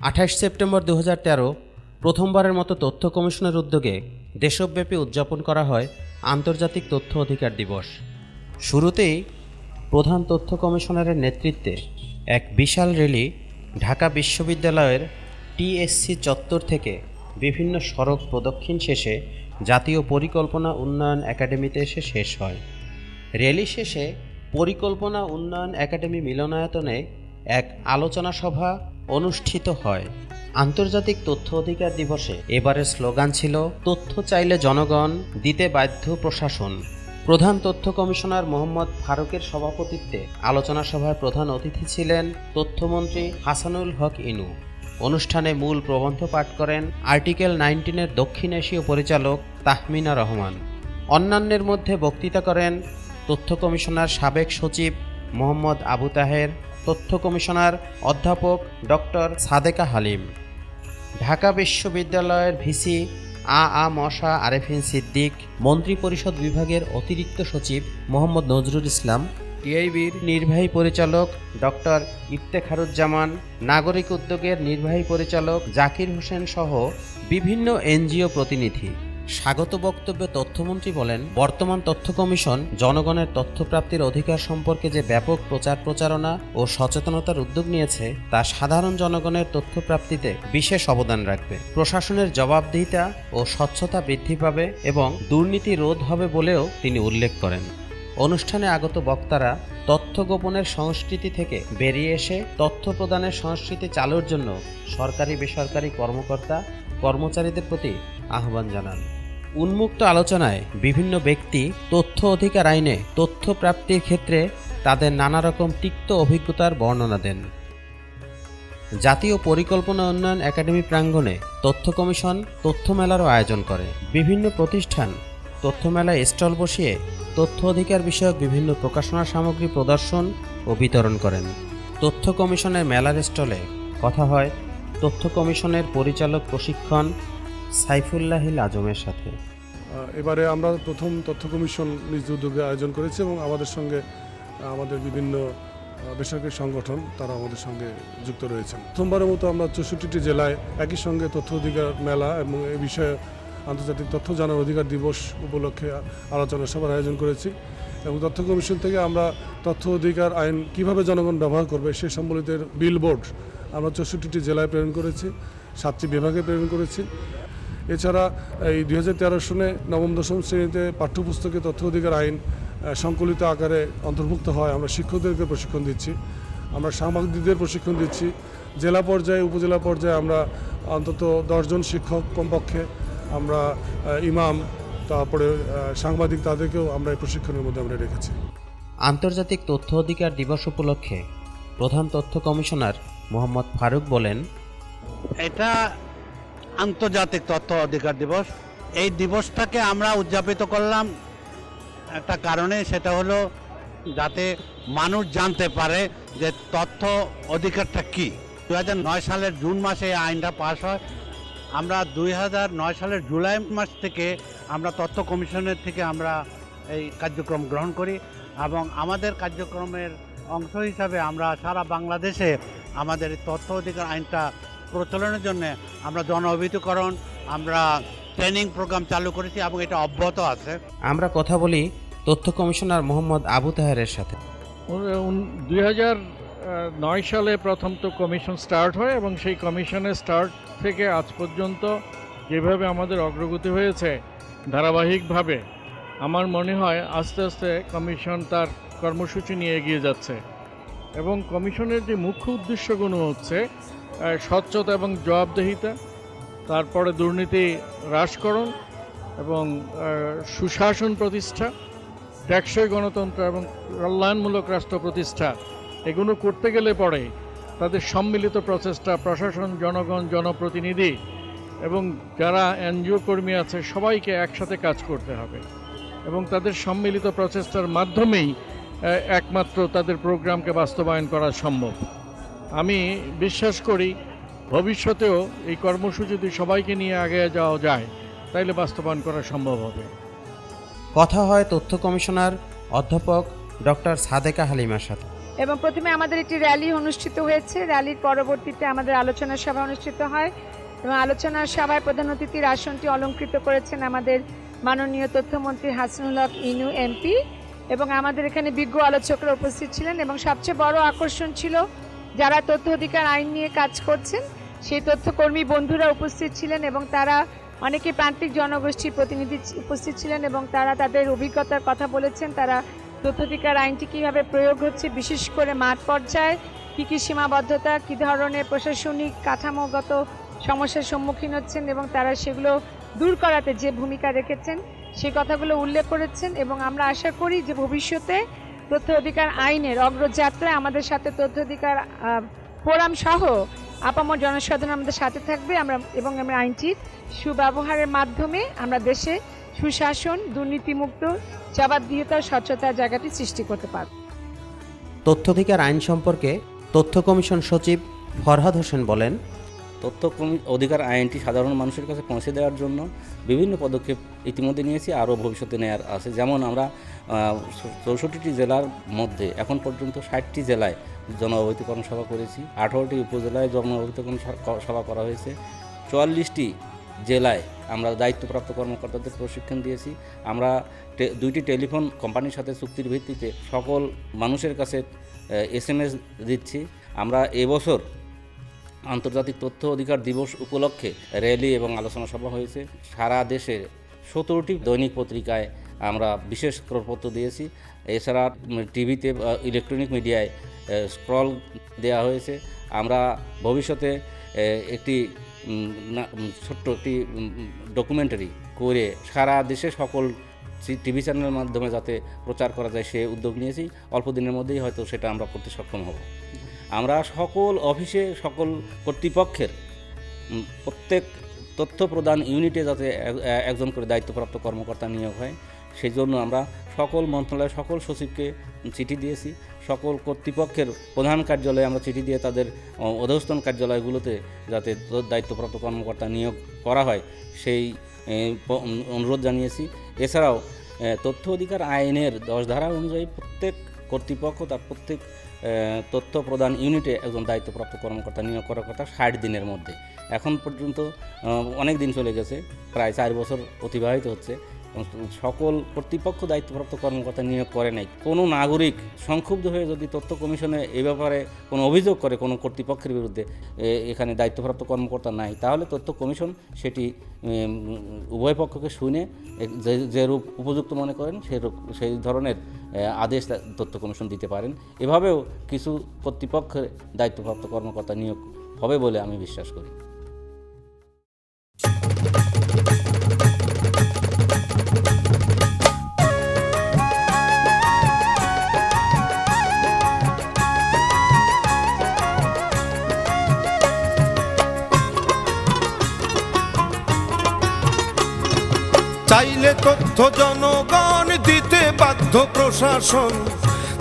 আঠাশ সেপ্টেম্বর দু হাজার তেরো প্রথমবারের মতো তথ্য কমিশনের উদ্যোগে দেশব্যাপী উদযাপন করা হয় আন্তর্জাতিক তথ্য অধিকার দিবস। শুরুতেই প্রধান তথ্য কমিশনারের নেতৃত্বে এক বিশাল র্যালি ঢাকা বিশ্ববিদ্যালয়ের টিএসসি চত্বর থেকে বিভিন্ন সড়ক প্রদক্ষিণ শেষে জাতীয় পরিকল্পনা উন্নয়ন একাডেমিতে এসে শেষ হয়। র্যালি শেষে পরিকল্পনা উন্নয়ন একাডেমি মিলনায়তনে এক আলোচনা সভা অনুষ্ঠিত হয়। আন্তর্জাতিক তথ্য অধিকার দিবসে এবারের স্লোগান ছিল, তথ্য চাইলে জনগণ দিতে বাধ্য প্রশাসন। প্রধান তথ্য কমিশনার মোহাম্মদ ফারুকের সভাপতিত্বে আলোচনা সভায় প্রধান অতিথি ছিলেন তথ্যমন্ত্রী হাসানুল হক ইনু। অনুষ্ঠানে মূল প্রবন্ধ পাঠ করেন আর্টিকেল নাইনটিনের দক্ষিণ এশীয় পরিচালক তাহমিনা রহমান। অন্যান্যের মধ্যে বক্তৃতা করেন তথ্য কমিশনার সাবেক সচিব মোহাম্মদ আবু তাহের তথ্য কমিশনার অধ্যাপক ডক্টর সাদেকা হালিম। ঢাকা বিশ্ববিদ্যালয়ের ভিসি আ আ মশা আরেফিন সিদ্দিক মন্ত্রিপরিষদ বিভাগের অতিরিক্ত সচিব মোহাম্মদ নজরুল ইসলাম, টিআইবির নির্বাহী পরিচালক ডক্টর ইফতেখারুজ্জামান, নাগরিক উদ্যোগের নির্বাহী পরিচালক জাকির হোসেন সহ বিভিন্ন এনজিও প্রতিনিধি। স্বাগত বক্তব্যে তথ্যমন্ত্রী বলেন, বর্তমান তথ্য কমিশন জনগণের তথ্য প্রাপ্তির অধিকার সম্পর্কে যে ব্যাপক প্রচার প্রচারণা ও সচেতনতার উদ্যোগ নিয়েছে, তা সাধারণ জনগণের তথ্য প্রাপ্তিতে বিশেষ অবদান রাখবে। প্রশাসনের জবাবদিহিতা ও স্বচ্ছতা বৃদ্ধি পাবে এবং দুর্নীতি রোধ হবে বলেও তিনি উল্লেখ করেন। অনুষ্ঠানে আগত বক্তারা তথ্য গোপনের সংস্কৃতি থেকে বেরিয়ে এসে তথ্য প্রদানের সংস্কৃতি চালুর জন্য সরকারি বেসরকারি কর্মকর্তা, কর্মচারীদের প্রতি আহ্বান জানান। উন্মুক্ত আলোচনায় বিভিন্ন ব্যক্তি তথ্য অধিকার আইনে তথ্য প্রাপ্তির ক্ষেত্রে তাদের নানা রকম তিক্ত অভিজ্ঞতার বর্ণনা দেন। জাতীয় পরিকল্পনা উন্নয়ন একাডেমি প্রাঙ্গণে তথ্য কমিশন তথ্য মেলারও আয়োজন করে। বিভিন্ন প্রতিষ্ঠান তথ্য মেলায় স্টল বসিয়ে তথ্য অধিকার বিষয়ক বিভিন্ন প্রকাশনা সামগ্রী প্রদর্শন ও বিতরণ করেন। তথ্য কমিশনের মেলার স্টলে কথা হয় তথ্য কমিশনের পরিচালক প্রশিক্ষণ সাইফুল্লাহিল আজমের সাথে। এবারে আমরা প্রথম তথ্য কমিশন নিজ উদ্যোগে আয়োজন করেছি এবং আমাদের সঙ্গে আমাদের বিভিন্ন বেসরকারি সংগঠন তারা আমাদের সঙ্গে যুক্ত রয়েছেন। প্রথমবারের মতো আমরা চৌষট্টিটি জেলায় একই সঙ্গে তথ্য অধিকার মেলা এবং এ বিষয়ে আন্তর্জাতিক তথ্য জানার অধিকার দিবস উপলক্ষে আলোচনা সভার আয়োজন করেছি এবং তথ্য কমিশন থেকে আমরা তথ্য অধিকার আইন কীভাবে জনগণ ব্যবহার করবে সে সম্বলিত বিল বোর্ড আমরা চৌষট্টিটি জেলায় প্রেরণ করেছি, সাতটি বিভাগে প্রেরণ করেছি। এছাড়া এই দুই সনে নবম দশম শ্রেণীতে পাঠ্যপুস্তকে তথ্য অধিকার আইন সংকলিত আকারে অন্তর্ভুক্ত হয়। আমরা শিক্ষকদেরকে প্রশিক্ষণ দিচ্ছি আমরা সাংবাদিকদের প্রশিক্ষণ দিচ্ছি। জেলা পর্যায়ে উপজেলা পর্যায়ে আমরা অন্তত দশজন শিক্ষক কমপক্ষে আমরা ইমাম তারপরে সাংবাদিক তাদেরকেও আমরা এই প্রশিক্ষণের মধ্যে আমরা রেখেছি। আন্তর্জাতিক তথ্য অধিকার দিবস উপলক্ষে প্রধান তথ্য কমিশনার মোহাম্মদ ফারুক বলেন এটা আন্তর্জাতিক তথ্য অধিকার দিবস। এই দিবসটাকে আমরা উদযাপিত করলাম। একটা কারণে সেটা হলো যাতে মানুষ জানতে পারে যে তথ্য অধিকারটা কি। দু সালের জুন মাসে এই আইনটা পাশ হয়। আমরা দুই সালের জুলাই মাস থেকে আমরা তথ্য কমিশনের থেকে আমরা এই কার্যক্রম গ্রহণ করি এবং আমাদের কার্যক্রমের অংশ হিসাবে আমরা সারা বাংলাদেশে আমাদের তথ্য অধিকার আইনটা প্রচলনের জন্য আমরা জন অভিহিতকরণ আমরা ট্রেনিং প্রোগ্রাম চালু করেছি এবং এটা অব্যাহত আছে। আমরা কথা বলি তথ্য কমিশনার মোহাম্মদ আবু তাহেরের সাথে। দুই হাজার নয় সালে প্রথম তো কমিশন স্টার্ট হয় এবং সেই কমিশনের স্টার্ট থেকে আজ পর্যন্ত যেভাবে আমাদের অগ্রগতি হয়েছে ধারাবাহিকভাবে আমার মনে হয় আস্তে আস্তে কমিশন তার কর্মসূচি নিয়ে এগিয়ে যাচ্ছে। এবং কমিশনের যে মুখ্য উদ্দেশ্যগুলো হচ্ছে স্বচ্ছতা এবং জবাবদেহিতা, তারপরে দুর্নীতি হ্রাসকরণ এবং সুশাসন প্রতিষ্ঠা টেকসই গণতন্ত্র এবং কল্যাণমূলক রাষ্ট্র প্রতিষ্ঠা, এগুলো করতে গেলে পরে তাদের সম্মিলিত প্রচেষ্টা, প্রশাসন, জনগণ, জনপ্রতিনিধি এবং যারা এনজিও কর্মী আছে, সবাইকে একসাথে কাজ করতে হবে এবং তাদের সম্মিলিত প্রচেষ্টার মাধ্যমেই একমাত্র তাদের প্রোগ্রামকে বাস্তবায়ন করা সম্ভব। আমি বিশ্বাস করি ভবিষ্যতেও এই কর্মসূচি যদি সবাইকে নিয়ে আগে যাওয়া যায় তাইলে বাস্তবায়ন করা সম্ভব হবে। কথা হয় তথ্য কমিশনার অধ্যাপক ডক্টর সাদেকা হালিমার সাথে। এবং প্রথমে আমাদের একটি র্যালি অনুষ্ঠিত হয়েছে। র্যালির পরবর্তীতে আমাদের আলোচনা সভা অনুষ্ঠিত হয় এবং আলোচনা সভায় প্রধান অতিথির আসনটি অলঙ্কৃত করেছেন আমাদের মাননীয় তথ্যমন্ত্রী হাসনুল হক ইনু এমপি এবং আমাদের এখানে বিজ্ঞ আলোচকরা উপস্থিত ছিলেন এবং সবচেয়ে বড় আকর্ষণ ছিল যারা তথ্য অধিকার আইন নিয়ে কাজ করছেন, সেই তথ্যকর্মী বন্ধুরা উপস্থিত ছিলেন এবং তারা অনেকে প্রান্তিক জনগোষ্ঠীর প্রতিনিধি উপস্থিত ছিলেন এবং তারা তাদের অভিজ্ঞতার কথা বলেছেন, তারা তথ্যাধিকার আইনটি কীভাবে প্রয়োগ হচ্ছে, বিশেষ করে মাঠ পর্যায়ে কী কী সীমাবদ্ধতা, কী ধরনের প্রশাসনিক কাঠামোগত সমস্যার সম্মুখীন হচ্ছেন এবং তারা সেগুলো দূর করাতে যে ভূমিকা রেখেছেন সেই কথাগুলো উল্লেখ করেছেন এবং আমরা আশা করি যে ভবিষ্যতে তথ্য অধিকার আইনের অগ্রযাত্রায় আমাদের সাথে তথ্য অধিকার ফোরাম সহ আপামর জনসাধারণ আমাদের সাথে থাকবে। আমরা এবং আমরা আইনটির সুব্যবহারের মাধ্যমে আমরা দেশে সুশাসন দুর্নীতিমুক্ত জবাবদিহিতা স্বচ্ছতার জায়গাটি সৃষ্টি করতে পারব। তথ্যাধিকার আইন সম্পর্কে তথ্য কমিশন সচিব ফরহাদ হোসেন বলেন তথ্য কমি- অধিকার আইনটি সাধারণ মানুষের কাছে পৌঁছে দেওয়ার জন্য বিভিন্ন পদক্ষেপ ইতিমধ্যে নিয়েছি আরও ভবিষ্যতে নেওয়ার আছে। যেমন আমরা চৌষট্টিটি জেলার মধ্যে এখন পর্যন্ত ষাটটি জেলায় জনঅবহিতকরণ সভা করেছি, আঠারোটি উপজেলায় স- সভা করা হয়েছে। চুয়াল্লিশটি জেলায় আমরা দায়িত্বপ্রাপ্ত কর্মকর্তাদের প্রশিক্ষণ দিয়েছি। আমরা দুইটি টেলিফোন কোম্পানির সাথে চুক্তির ভিত্তিতে সকল মানুষের কাছে এস এম এস দিচ্ছি। আমরা এবছর আন্তর্জাতিক তথ্য অধিকার দিবস উপলক্ষে র্যালি এবং আলোচনা সভা হয়েছে। সারা দেশে সতেরোটি দৈনিক পত্রিকায় আমরা বিশেষ করপত্র দিয়েছি। এছাড়া টিভিতে ইলেকট্রনিক মিডিয়ায় স্ক্রল দেওয়া হয়েছে। আমরা ভবিষ্যতে একটি ছোট্ট একটি ডকুমেন্টারি করে সারা দেশে সকল টিভি চ্যানেলের মাধ্যমে যাতে প্রচার করা যায়, সে উদ্যোগ নিয়েছি। অল্প দিনের মধ্যেই হয়তো সেটা আমরা করতে সক্ষম হব। আমরা সকল অফিসে, সকল কর্তৃপক্ষের প্রত্যেক তথ্য প্রদান ইউনিটে যাতে একজন করে দায়িত্বপ্রাপ্ত কর্মকর্তা নিয়োগ হয় সেই জন্য আমরা সকল মন্ত্রণালয়ের সকল সচিবকে চিঠি দিয়েছি। সকল কর্তৃপক্ষের প্রধান কার্যালয়ে আমরা চিঠি দিয়ে তাদের অধস্তন কার্যালয়গুলোতে যাতে দায়িত্বপ্রাপ্ত কর্মকর্তা নিয়োগ করা হয়, সেই অনুরোধ জানিয়েছি। এছাড়াও তথ্য অধিকার আইনের দশ ধারা অনুযায়ী প্রত্যেক কর্তৃপক্ষ তার প্রত্যেক তথ্য প্রদান ইউনিটে একজন দায়িত্বপ্রাপ্ত কর্মকর্তা নিয়োগ করার কথা ষাট দিনের মধ্যে। এখন পর্যন্ত অনেক দিন চলে গেছে, প্রায় চার বছর অতিবাহিত হচ্ছে। সকল কর্তৃপক্ষ দায়িত্বপ্রাপ্ত কর্মকর্তা নিয়োগ করে নাই। কোনো নাগরিক সংক্ষুব্ধ হয়ে যদি তথ্য কমিশনে এ ব্যাপারে কোনো অভিযোগ করে কোনো কর্তৃপক্ষের বিরুদ্ধে এখানে দায়িত্বপ্রাপ্ত কর্মকর্তা নাই, তাহলে তথ্য কমিশন সেটি উভয় পক্ষকে শুনে যে রূপ উপযুক্ত মনে করেন সেই রূপ, সেই ধরনের আদেশ তথ্য কমিশন দিতে পারেন। এভাবেও কিছু কর্তৃপক্ষের দায়িত্বপ্রাপ্ত কর্মকর্তা নিয়োগ হবে বলে আমি বিশ্বাস করি। চাইলে তথ্য জনগণ দিতে বাধ্য প্রশাসন।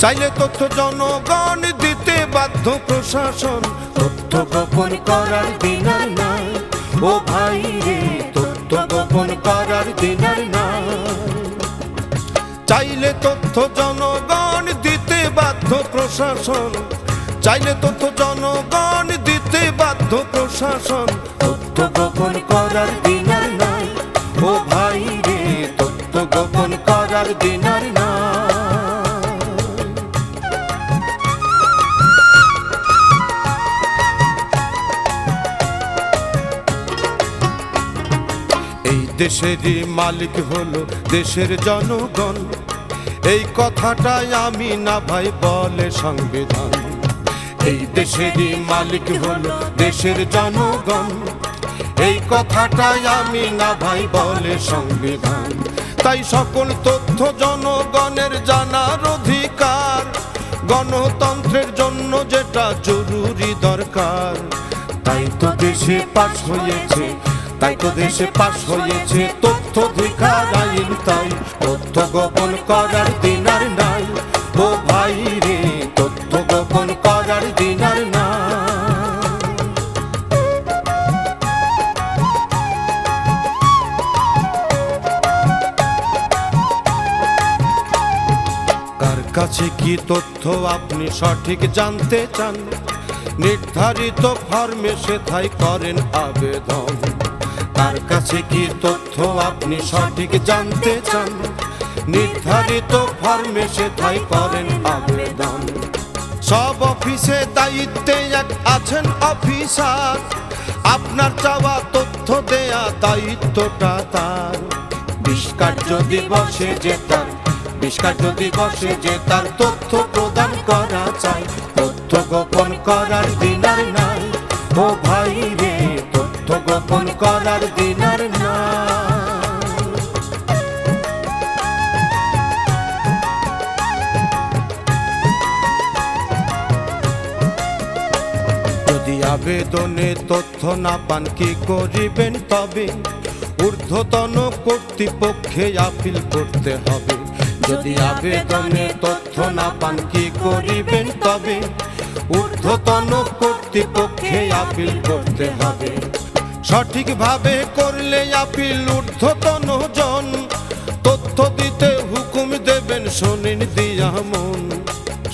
চাইলে তথ্য জনগণ দিতে বাধ্য প্রশাসন। তথ্য গোপন করার দিন আর নাই। ও ভাই রে তথ্য গোপন করার দিন আর নাই। চাইলে তথ্য জনগণ দিতে বাধ্য প্রশাসন। চাইলে তথ্য জনগণ দিতে বাধ্য প্রশাসন। তথ্য গোপন করার দিনার নাই। ও ভাই করার দিন আর নাই এই দেশেরই মালিক হলো দেশের জনগণ। এই কথাটাই আমি না ভাই বলে সংবিধান। এই দেশেরই মালিক হলো দেশের জনগণ। এই কথাটাই আমি না ভাই বলে সংবিধান। তাই সকল তথ্য জনগণের জানার অধিকার। গণতন্ত্রের জন্য যেটা জরুরি দরকার। তাই তো দেশে পাস হয়েছে, তাই তো দেশে পাস হয়েছে তথ্য অধিকার আইন তাই। তথ্য গোপন করার দিন আর নাই, ও ভাই রে। কাছে কি তথ্য আপনি সঠিক জানতে চান? নির্ধারিত ফর্মে সেথায় করেন আবেদন। তার কাছে কি তথ্য আপনি সঠিক জানতে চান? নির্ধারিত ফর্মে সেথায় করেন আবেদন। সব অফিসে দায়িত্বে এক আছেন অফিসার। আপনার চাওয়া তথ্য দেয়া দায়িত্বটা তার। বিষ্কার্য দিবসে যে তার বিষ্কার্য দিবসে যে তার তথ্য প্রদান করা চাই, তথ্য গোপন করার দিন আর নাই। ও ভাই রে, তথ্য গোপন করার দিন আর নাই। যদি আবেদনে তথ্য না পান, কি করিবেন তবে? ঊর্ধ্বতন কর্তৃপক্ষে আপিল করতে হবে। যদি আবেদনে তথ্য না পান, কি করিবেন তবে? ঊর্ধ্বতন কর্তৃপক্ষে আপিল করতে হবে। সঠিকভাবে করলে আপিল ঊর্ধ্বতন জন তথ্য দিতে হুকুম দেবেন শোনেন দিয়া মন।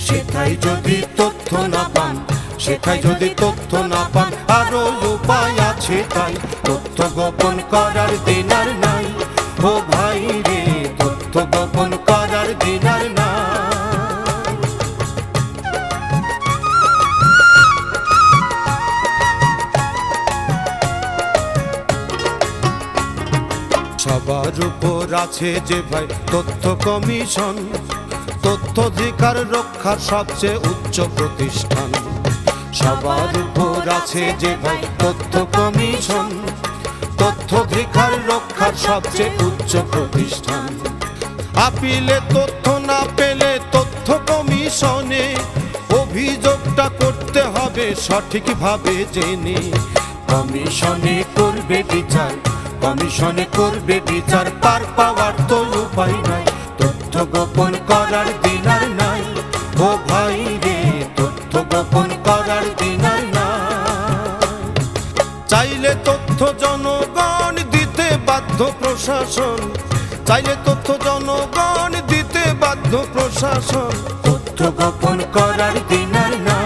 সেটাই যদি তথ্য না পান সেটাই যদি তথ্য না পান, আরও উপায় আছে তাই। তথ্য গোপন করার দিন আর নাই, ও ভাই রে তথ্য গোপন করার দিন নাই সবার উপর আছে যে ভাই তথ্য কমিশন। তথ্য অধিকার রক্ষার সবচেয়ে উচ্চ প্রতিষ্ঠান। সবার উপর আছে যে ভাই তথ্য কমিশন। তথ্য অধিকার রক্ষার সবচেয়ে উচ্চ প্রতিষ্ঠান। আপিলে তথ্য না পেলে তথ্য কমিশনে অভিযোগটা করতে হবে সঠিকভাবে জেনে। কমিশনে করবে বিচার কমিশনে করবে বিচার পার পাওয়ার তো উপায় নাই। তথ্য গোপন করার দিন আর নাই ও ভাই রে তথ্য গোপন করার দিন আর নাই। চাইলে তথ্য জনগণ দিতে বাধ্য প্রশাসন চাইলে তথ্য জনগণ দিতে বাধ্য প্রশাসন। তথ্য গোপন করার দিন নাই